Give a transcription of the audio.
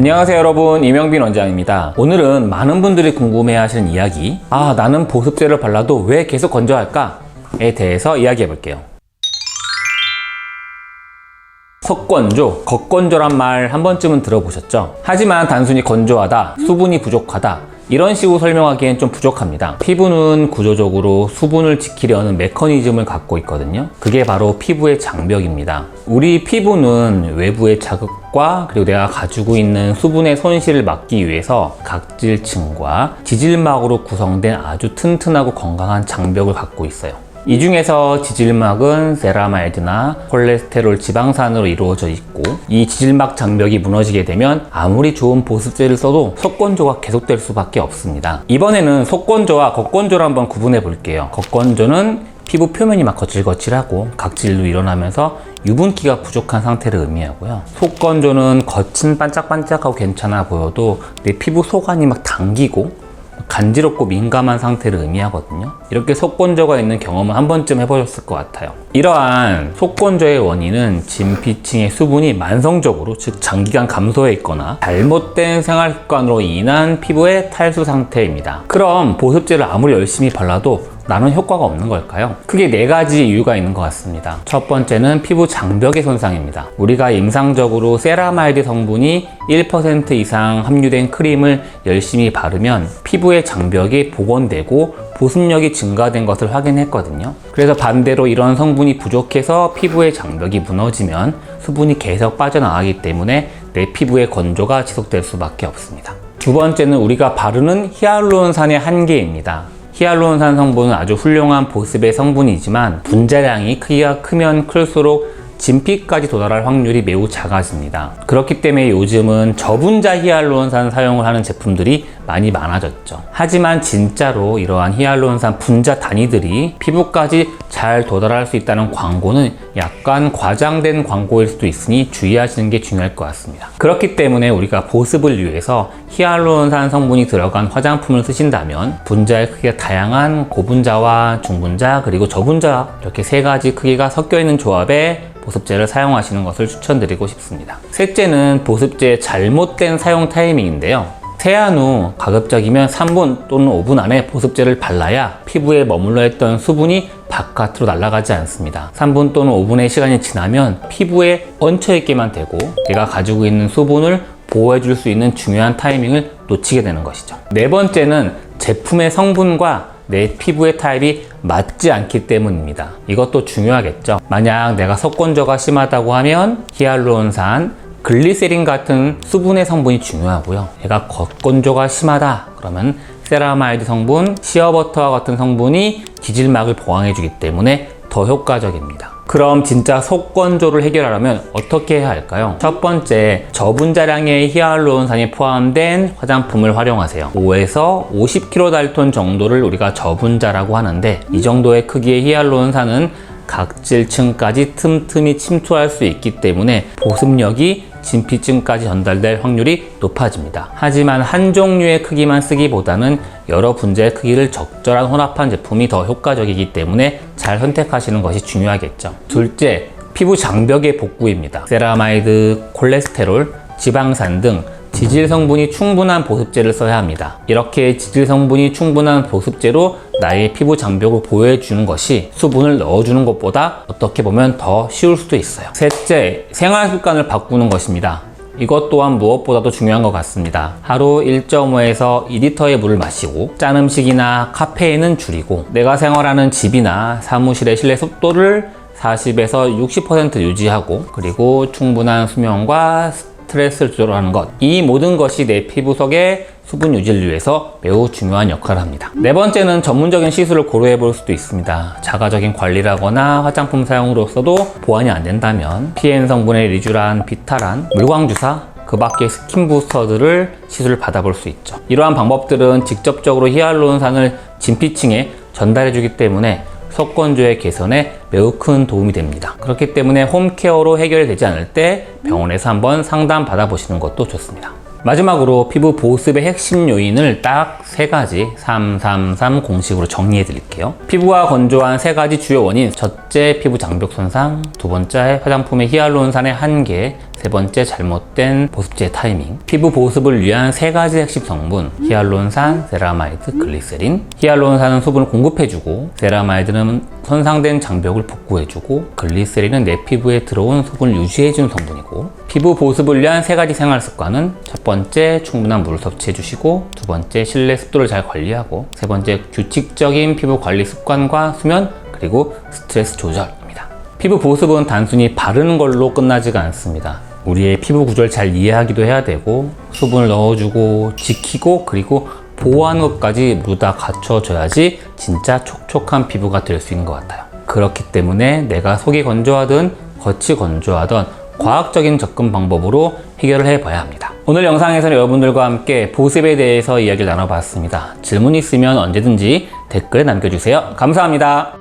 안녕하세요 여러분 이명빈 원장입니다 오늘은 많은 분들이 궁금해 하시는 이야기 아 나는 보습제를 발라도 왜 계속 건조할까?에 대해서 이야기해 볼게요 속건조, 겉건조란 말 한 번쯤은 들어보셨죠? 하지만 단순히 건조하다, 수분이 부족하다 이런 식으로 설명하기엔 좀 부족합니다. 피부는 구조적으로 수분을 지키려는 메커니즘을 갖고 있거든요. 그게 바로 피부의 장벽입니다. 우리 피부는 외부의 자극 과 그리고 내가 가지고 있는 수분의 손실을 막기 위해서 각질층과 지질막으로 구성된 아주 튼튼하고 건강한 장벽을 갖고 있어요. 이 중에서 지질막은 세라마이드나 콜레스테롤 지방산으로 이루어져 있고 이 지질막 장벽이 무너지게 되면 아무리 좋은 보습제를 써도 속건조가 계속될 수밖에 없습니다. 이번에는 속건조와 겉건조를 한번 구분해 볼게요. 겉건조는 피부 표면이 막 거칠거칠하고 각질도 일어나면서 유분기가 부족한 상태를 의미하고요. 속건조는 겉은 반짝반짝하고 괜찮아 보여도 내 피부 속안이 막 당기고 간지럽고 민감한 상태를 의미하거든요. 이렇게 속건조가 있는 경험을 한 번쯤 해보셨을 것 같아요. 이러한 속건조의 원인은 진피층의 수분이 만성적으로, 즉 장기간 감소해 있거나 잘못된 생활 습관으로 인한 피부의 탈수 상태입니다. 그럼 보습제를 아무리 열심히 발라도 나는 효과가 없는 걸까요? 크게 네 가지 이유가 있는 것 같습니다. 첫 번째는 피부 장벽의 손상입니다. 우리가 임상적으로 세라마이드 성분이 1% 이상 함유된 크림을 열심히 바르면 피부의 장벽이 복원되고 보습력이 증가된 것을 확인했거든요. 그래서 반대로 이런 성분이 부족해서 피부의 장벽이 무너지면 수분이 계속 빠져나가기 때문에 내 피부의 건조가 지속될 수밖에 없습니다. 두 번째는 우리가 바르는 히알루론산의 한계입니다. 히알루론산 성분은 아주 훌륭한 보습의 성분이지만 분자량이 크기가 크면 클수록 진피까지 도달할 확률이 매우 작아집니다. 그렇기 때문에 요즘은 저분자 히알루론산 사용을 하는 제품들이 많이 많아졌죠. 하지만 진짜로 이러한 히알루론산 분자 단위들이 피부까지 잘 도달할 수 있다는 광고는 약간 과장된 광고일 수도 있으니 주의하시는 게 중요할 것 같습니다. 그렇기 때문에 우리가 보습을 위해서 히알루론산 성분이 들어간 화장품을 쓰신다면 분자의 크기가 다양한 고분자와 중분자 그리고 저분자 이렇게 세 가지 크기가 섞여 있는 조합의 보습제를 사용하시는 것을 추천드리고 싶습니다. 셋째는 보습제의 잘못된 사용 타이밍인데요. 세안 후 가급적이면 3분 또는 5분 안에 보습제를 발라야 피부에 머물러 있던 수분이 바깥으로 날아가지 않습니다. 3분 또는 5분의 시간이 지나면 피부에 얹혀 있게만 되고 내가 가지고 있는 수분을 보호해 줄 수 있는 중요한 타이밍을 놓치게 되는 것이죠. 네 번째는 제품의 성분과 내 피부의 타입이 맞지 않기 때문입니다. 이것도 중요하겠죠. 만약 내가 속건조가 심하다고 하면 히알루론산, 글리세린 같은 수분의 성분이 중요하고요. 얘가 겉건조가 심하다 그러면 세라마이드 성분, 시어버터와 같은 성분이 기질막을 보강해주기 때문에 더 효과적입니다. 그럼 진짜 속건조를 해결하려면 어떻게 해야 할까요? 첫 번째, 저분자량의 히알루론산이 포함된 화장품을 활용하세요. 5에서 50kg 달톤 정도를 우리가 저분자라고 하는데 이 정도의 크기의 히알루론산은 각질층까지 틈틈이 침투할 수 있기 때문에 보습력이 진피층까지 전달될 확률이 높아집니다. 하지만 한 종류의 크기만 쓰기보다는 여러 분자의 크기를 적절한 혼합한 제품이 더 효과적이기 때문에 잘 선택하시는 것이 중요하겠죠. 둘째, 피부 장벽의 복구입니다. 세라마이드, 콜레스테롤, 지방산 등 지질 성분이 충분한 보습제를 써야 합니다. 이렇게 지질 성분이 충분한 보습제로 나의 피부 장벽을 보호해 주는 것이 수분을 넣어주는 것보다 어떻게 보면 더 쉬울 수도 있어요. 셋째, 생활 습관을 바꾸는 것입니다. 이것 또한 무엇보다도 중요한 것 같습니다. 하루 1.5에서 2리터의 물을 마시고 짠 음식이나 카페인은 줄이고 내가 생활하는 집이나 사무실의 실내 습도를 40에서 60% 유지하고 그리고 충분한 수면과 스트레스를 조절하는 것. 이 모든 것이 내 피부 속의 수분 유지를 위해서 매우 중요한 역할을 합니다. 네 번째는 전문적인 시술을 고려해 볼 수도 있습니다. 자가적인 관리라거나 화장품 사용으로서도 보완이 안 된다면 PN 성분의 리쥬란, 비타란, 물광주사, 그 밖에 스킨 부스터들을 시술을 받아볼 수 있죠. 이러한 방법들은 직접적으로 히알루론산을 진피층에 전달해 주기 때문에 속건조의 개선에 매우 큰 도움이 됩니다. 그렇기 때문에 홈케어로 해결되지 않을 때 병원에서 한번 상담 받아보시는 것도 좋습니다. 마지막으로 피부 보습의 핵심 요인을 딱 세 가지 333 공식으로 정리해 드릴게요. 피부가 건조한 세 가지 주요 원인. 첫째, 피부 장벽 손상. 두 번째, 화장품의 히알루론산의 한계. 세 번째 잘못된 보습제 타이밍. 피부 보습을 위한 세 가지 핵심 성분. 히알론산, 세라마이드, 글리세린. 히알론산은 수분을 공급해주고, 세라마이드는 손상된 장벽을 복구해주고, 글리세린은 내 피부에 들어온 수분을 유지해주는 성분이고, 피부 보습을 위한 세 가지 생활 습관은 첫 번째 충분한 물을 섭취해주시고, 두 번째 실내 습도를 잘 관리하고, 세 번째 규칙적인 피부 관리 습관과 수면, 그리고 스트레스 조절입니다. 피부 보습은 단순히 바르는 걸로 끝나지가 않습니다. 우리의 피부 구조를 잘 이해하기도 해야 되고 수분을 넣어주고 지키고 그리고 보호하는 것까지 모두 다 갖춰져야지 진짜 촉촉한 피부가 될 수 있는 것 같아요. 그렇기 때문에 내가 속이 건조하든 겉이 건조하든 과학적인 접근 방법으로 해결을 해봐야 합니다. 오늘 영상에서는 여러분들과 함께 보습에 대해서 이야기를 나눠봤습니다. 질문 있으면 언제든지 댓글에 남겨주세요. 감사합니다.